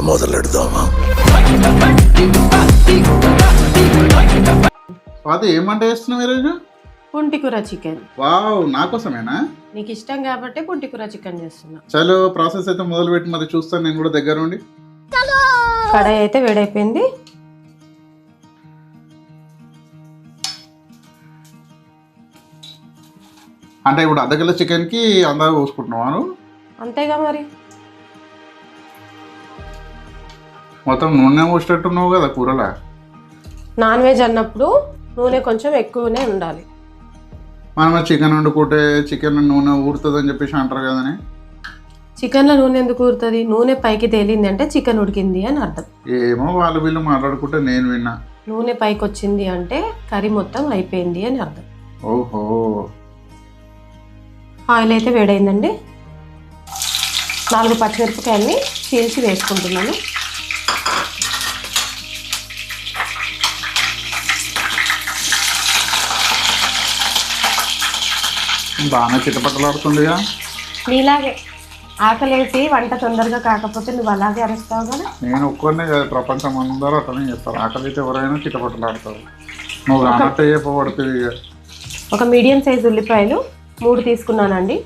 ఇక మొదలెడదామా? స్వాతి ఏమంట వేస్తున్నావు ఈరోజు? పుంటికూర చికెన్. వావ్ నా కోసమేనా? నీకు ఇష్టం కాబట్టి పుంటికూర చికెన్ చేస్తున్నా. చలో ప్రాసెస్ అయితే మొదలు పెట్టి మరి చూస్తాను నేను కూడా దగ్గర ఉండి కడాయి అయితే వేడైపోయింది. అంటే ఇప్పుడు అర్ధ కిలో చికెన్కి అందాక పోసుకుంటున్నాను అంతేగా మరి. మొత్తం నూనె పోసేటట్టున్నావు కదా కూరలా? నాన్ వెజ్ అన్నప్పుడు నూనె కొంచెం ఎక్కువనే ఉండాలి. మనం చికెన్ వండుకుంటే చికెన్ నూనె ఊరుతుందని చెప్పేసి అంటారు కదని? చికెన్లో నూనె ఎందుకు ఊరుతుంది? నూనె పైకి తేలింది అంటే చికెన్ ఉడికింది అని అర్థం. ఏమో వాళ్ళు వీళ్ళు మాట్లాడుకుంటే నేను విన్నా. నూనె పైకి వచ్చింది అంటే కర్రీ మొత్తం అయిపోయింది అని అర్థం. ఓహో. ఆయిల్ అయితే వేడైందండి. నాలుగు పచ్చిమిరపకాయల్ని చీల్చి వేసుకుంటున్నాను. బాగానే చిట్టపట్టలాడుతుందిగా నీలాగే ఆకలేసి వంట తొందరగా కాకపోతే నువ్వు అలాగే అరుస్తావు కదా? నేను ఒక్కరినే కాదు ప్రపంచం అందరూ అట్లనే చేస్తారు. ఆకలి అయితే ఎవరైనా చిట్టపట్టలాడతారు నువ్వు అన్నట్టు చెప్పబడుతుంది ఒక మీడియం సైజ్ ఉల్లిపాయలు మూడు తీసుకున్నానండి.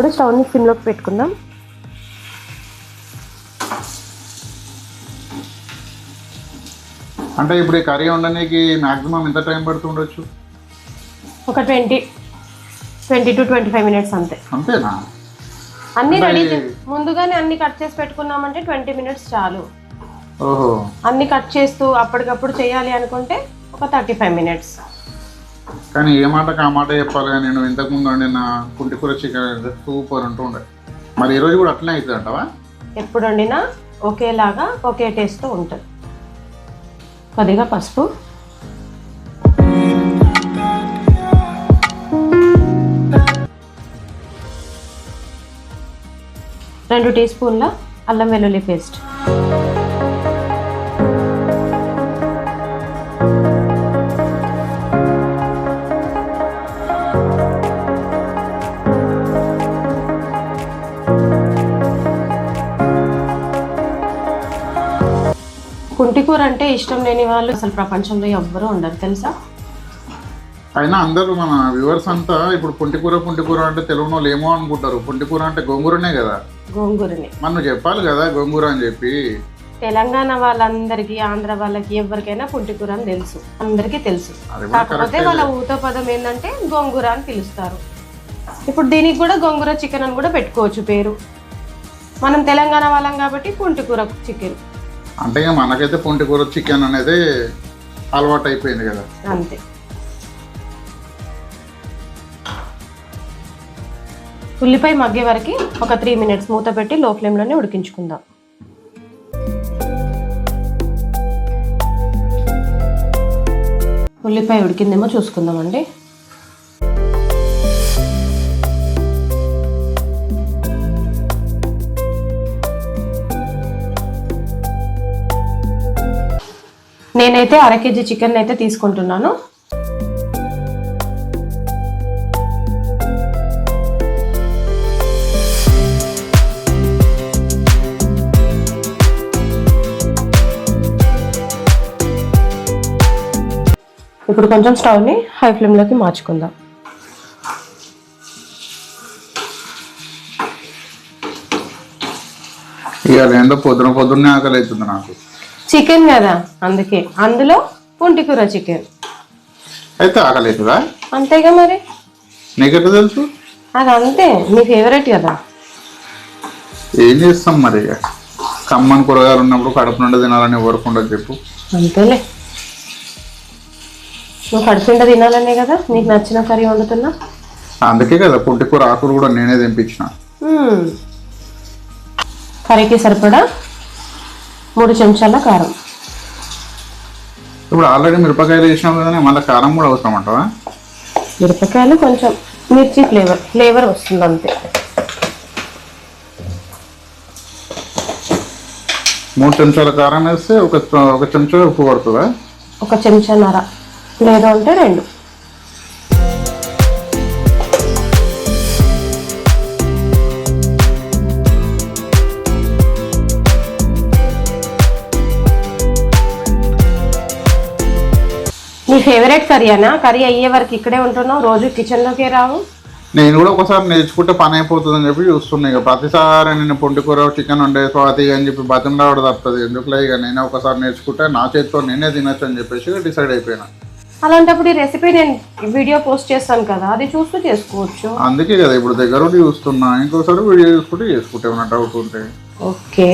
ఇప్పుడు స్టవ్ని సిమ్లోకి పెట్టుకుందాం. అంటే ఇప్పుడు ఈ కర్రీ వండడానికి మాక్సిమం ఎంత టైం పడుతుండొచ్చు ఒక twenty twenty to twenty five minutes అంతే. అంతేనా? అన్ని రెడీ ముందుగానే అన్ని కట్ చేసి పెట్టుకున్నామంటే ట్వంటీ మినిట్స్ చాలు. ఓహో. అన్ని కట్ చేస్తూ అప్పటికప్పుడు చేయాలి అనుకుంటే ఒక థర్టీ ఫైవ్ మినిట్స్. కానీ ఏ మాటకు ఆ మాట చెప్పాలి నేను ఇంతకుముందు వండిన కుంటికూర చికెన్ సూపర్ ఉంటుండే. మరి ఈరోజు కూడా అట్లనే అవుతుంది అంటావా? ఎప్పుడు వండినా ఒకేలాగా ఒకే టేస్ట్తో ఉంటుంది. కొద్దిగా పసుపు. రెండు టీ స్పూన్ల అల్లం వెల్లుల్లి పేస్ట్. కుంటికూర అంటే ఇష్టం లేని వాళ్ళు అసలు ప్రపంచంలో ఎవ్వరూ ఉండరు తెలుసా? అయినా అందరూ మన వ్యూవర్స్ అంతా ఇప్పుడు పుంటికూర పుంటికూర అంటే తెలుగులో ఏమో అనుకుంటారు. పుంటికూర అంటే గోంగూరనే కదా? గోంగూరని. నువ్వు చెప్పాలి కదా గోంగూర అని చెప్పి. తెలంగాణ వాళ్ళందరికీ ఆంధ్ర వాళ్ళకి ఎవరికైనా పుంటికూర అని తెలుసు. అందరికీ తెలుసు. కాకపోతే వాళ్ళ ఊత పదం ఏంటంటే గోంగూర అని పిలుస్తారు. ఇప్పుడు దీనికి కూడా గోంగూర చికెన్ అని కూడా పెట్టుకోవచ్చు పేరు. మనం తెలంగాణ వాళ్ళం కాబట్టి పుంటికూర చికెన్. అంటే ఇక మనకైతే పుంటికూర చికెన్ అనేది అలవాటు అయిపోయింది కదా. అంతే. ఉల్లిపాయ మగ్గే వరకు ఒక త్రీ మినిట్స్ మూత పెట్టి లో ఫ్లేమ్లోనే ఉడికించుకుందాం. ఉల్లిపాయ ఉడికిందేమో చూసుకుందామండి. నేనైతే అర కేజీ చికెన్ అయితే తీసుకుంటున్నాను. ఇప్పుడు కొంచెం స్టవ్ని హై ఫ్లేమ్లోకి మార్చుకుందాం. ఇవాళ ఏందో పొద్దున పొద్దున్నే ఆకలి అవుతుంది నాకు. చికెన్ కదా అందుకే. అందులో పుంటికూర చికెన్. అయితే అవుతుందా అంతేగా మరి? నీకెట్లా తెలుసు? అది అంతే నీ ఫేవరెట్ కదా. ఏం చేస్తాం మరి? కమ్మని కూరగాయలు ఉన్నప్పుడు కడుపు నుండి తినాలని ఎవరికి ఉండదు చెప్పు. అంతేలే. నువ్వు కడుపుండ తినాలనే కదా నీకు నచ్చిన కర్రీ వండుతున్నా? అందుకే కదా పుంటికూర ఆకులు కూడా నేనే తెంపించిన. కర్రీకి సరిపడా? మూడు చెంచాల కారం. ఇప్పుడు ఆల్రెడీ మిరపకాయలు వేసినాం కదా మళ్ళీ కారం కూడా అవసరం అంటావా మిరపకాయలు కొంచెం మిర్చి ఫ్లేవర్ ఫ్లేవర్ వస్తుంది అంతే. మూడు చెంచాల కారం వేస్తే ఒక ఒక చెంచా ఉప్పు పడుతుందా? ఒక చెంచాన్నర. లేదు అంటే రెండు. ఫేవరెట్ కర్రీ అనా? కర్రీ అయ్యే వరకు ఇక్కడే ఉంటున్నావు? రోజు కిచెన్లోకే రావు? నేను కూడా ఒకసారి నేర్చుకుంటే పని అయిపోతుందని చెప్పి చూస్తున్నా. ఇక ప్రతిసారి నేను పొంటి కూర చికెన్ వండే స్వాతి అని చెప్పి బతిమలాడ తప్పదు ఎందుకులే ఇక నేనే ఒకసారి నేర్చుకుంటే నా చేతితో నేనే తినొచ్చు అని చెప్పేసి డిసైడ్ అయిపోయినా. అలాంటప్పుడు ఈ రెసిపీ నేను వీడియో పోస్ట్ చేస్తాను కదా అది చూస్తూ చేసుకోవచ్చు. అందుకే కదా ఇప్పుడు దగ్గర ఉండి చూస్తున్నా. ఇంకోసారి వీడియో చూసుకుంటే చేసుకుంటే ఏమైనా డౌట్ ఉంటే. ఓకే.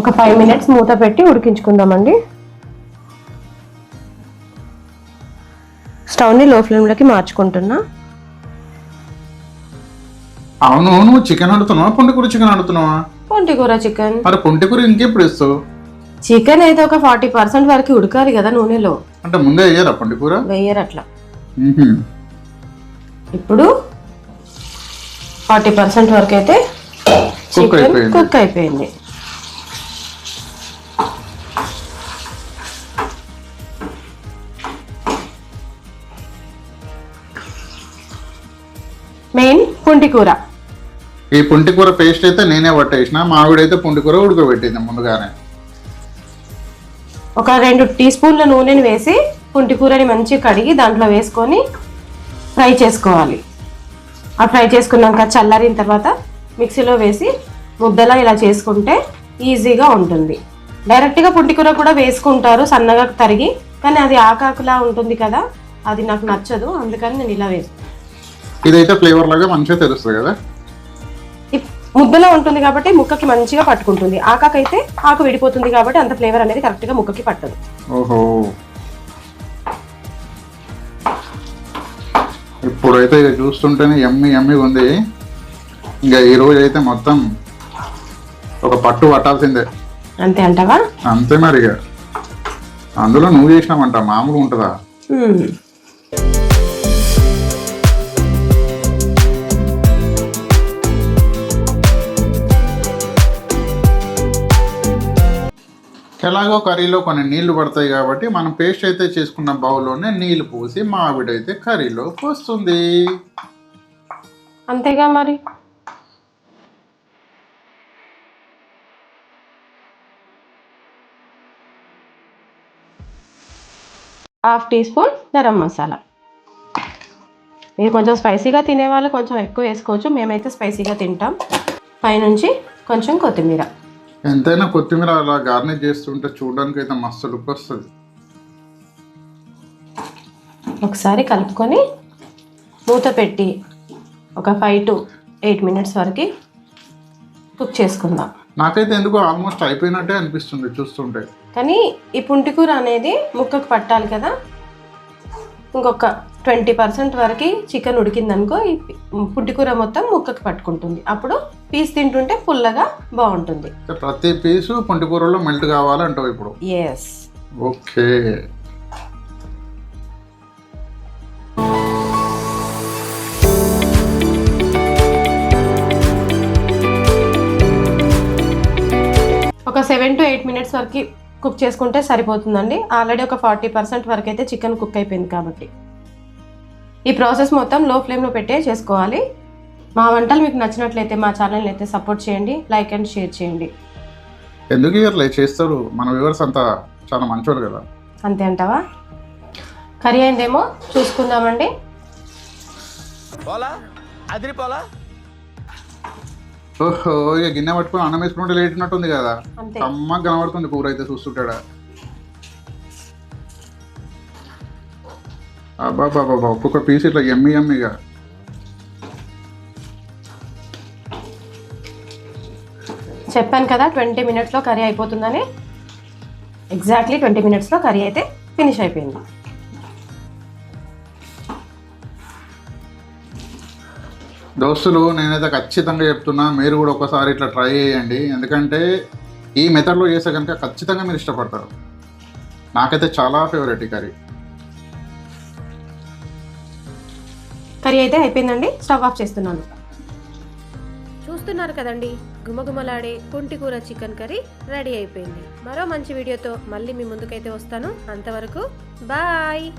ఒక ఫైవ్ మినిట్స్ మూత పెట్టి ఉడికించుకుందామండి. స్టవ్ని లో ఫ్లేమ్లోకి మార్చుకుంటున్నా. అవును నువ్వు చికెన్ వండుతున్నావా? పొంటి కూర చికెన్ వండుతున్నావా? పొంటి కూర చికెన్ మరి పొంటి కూర ఇంకెప్పుడు ఇస్తావు చికెన్ అయితే ఒక ఫార్టీ పర్సెంట్ వరకు ఉడకాలి కదా నూనెలో. అంటే ముందే అయ్యారా పొంటి కూర? వేయరు అట్లా. ఇప్పుడు ఫార్టీ పర్సెంట్ వరకు అయితే చికెన్. కుక్ అయిపోయింది. మెయిన్ పుంటి కూర. ఈ పుంటి కూర పేస్ట్ అయితే నేనే పట్టేసిన. మావిడైతే పుంటి కూర ఉడకబెట్టింది ముందుగానే. ఒక రెండు టీ స్పూన్ల నూనెని వేసి పుంటి కూరని మంచిగా కడిగి దాంట్లో వేసుకొని ఫ్రై చేసుకోవాలి. ఆ ఫ్రై చేసుకున్నాక చల్లారిన తర్వాత మిక్సీలో వేసి ముద్దలా ఇలా చేసుకుంటే ఈజీగా ఉంటుంది. డైరెక్ట్గా పుంటి కూర కూడా వేసుకుంటారు సన్నగా తరిగి కానీ అది ఆకాకులా ఉంటుంది కదా అది నాకు నచ్చదు అందుకని నేను ఇలా వేస్తాను ఇదైతే ఫ్లేవర్ లాగా మంచిగా తెలుస్తుంది కదా? ముద్దలో ఉంటుంది కాబట్టి ముక్కకి మంచిగా పట్టుకుంటుంది. ఆకాకైతే ఆకు విడిపోతుంది కాబట్టి అంత ఫ్లేవర్ అనేది కరెక్ట్గా ముక్కకి పట్టదు. ఓహో. ఇప్పుడైతే ఇది చూస్తుంటేనే ఎమ్మి ఎమ్మి ఉంది. ఇంకా ఈ రోజు అయితే మొత్తం ఒక పట్టు పట్టాల్సిందే. అంతే అంటావా? అంతే మరి ఇక. అందులో నువ్వు చేసినావంట మామూలు ఉంటుందా? ఎలాగో కర్రీలో కొన్ని నీళ్ళు పడతాయి కాబట్టి మనం పేస్ట్ అయితే చేసుకున్న బౌల్లోనే నీళ్ళు పోసి మావిడైతే కర్రీలో పోస్తుంది. అంతేగా మరి? Half teaspoon garam masala. మీరు కొంచెం స్పైసీగా తినేవాళ్ళు కొంచెం ఎక్కువ వేసుకోవచ్చు. మేమైతే స్పైసీగా తింటాం. పైనుంచి కొంచెం కొత్తిమీర. ఎంతైనా కొత్తిమీర అలా గార్నిష్ చేస్తుంటే చూడడానికి అయితే మస్తు లుక్ వస్తుంది. ఒకసారి కలుపుకొని మూత పెట్టి ఒక ఫైవ్ టు ఎయిట్ మినిట్స్ వరకు కుక్ చేసుకుందాం. నాకైతే ఎందుకో ఆల్మోస్ట్ అయిపోయినట్టే అనిపిస్తుంది చూస్తుంటే. కానీ ఈ పుంటికూర అనేది ముక్కకు పట్టాలి కదా. ఇంకొక ట్వంటీ పర్సెంట్ వరకు చికెన్ ఉడికిందనుకో ఈ పుంటికూర మొత్తం ముక్కకు పట్టుకుంటుంది. అప్పుడు పీస్ తింటుంటే పుల్లగా బాగుంటుంది. ప్రతి పీసు పొంటి కూరలో మెల్ట్ కావాలంటావు ఇప్పుడు? Yes okay. ఒక సెవెన్ టు ఎయిట్ మినిట్స్ వరకు కుక్ చేసుకుంటే సరిపోతుందండి. ఆల్రెడీ ఒక ఫార్టీ పర్సెంట్ వరకు అయితే చికెన్ కుక్ అయిపోయింది కాబట్టి. ఈ ప్రాసెస్ మొత్తం లో ఫ్లేమ్లో పెట్టే చేసుకోవాలి. మా వంటలు మీకు నచ్చినట్లయితే మా ఛానల్ని అయితే సపోర్ట్ చేయండి. లైక్ అండ్ షేర్ చేయండి. ఎందుకు ఇయర్లే చేస్తారు? మన వ్యూవర్స్ అంతా చాలా మంచోడు కదా. అంతే అంటావా? కర్రీ అయిందేమో చూసుకుందామండి. పోలా? అదిరిపోలా ఓహో ఇక గిన్నె పట్టుకొని అన్నం వేసుకుంటే లేటినట్టుంది కదా. అంతే. అమ్మ కనబడుతుంది కూర అయితే చూస్తుంటాడా. అబ్బా బాబా ఒక్కొక్క పీస్ ఇట్లా ఎమ్మి ఎమ్మిగా చెప్పాను కదా ట్వంటీ మినిట్స్లో కర్రీ అయిపోతుందని. ఎగ్జాక్ట్లీ ట్వంటీ మినిట్స్లో కర్రీ అయితే ఫినిష్ అయిపోయింది. దోస్తులు నేనైతే ఖచ్చితంగా చెప్తున్నా మీరు కూడా ఒకసారి ఇట్లా ట్రై చేయండి. ఎందుకంటే ఈ మెథడ్లో చేస్తే కనుక ఖచ్చితంగా మీరు ఇష్టపడతారు. నాకైతే చాలా ఫేవరెట్ ఈ కర్రీ. కర్రీ అయితే అయిపోయిందండి. స్టవ్ ఆఫ్ చేస్తున్నాను. చూస్తున్నారు కదండి గుమగుమలాడే కూర చికెన్ కర్రీ రెడీ అయిపోయింది. మరో మంచి వీడియోతో మళ్ళీ మీ ముందుకైతే వస్తాను. అంతవరకు బాయ్!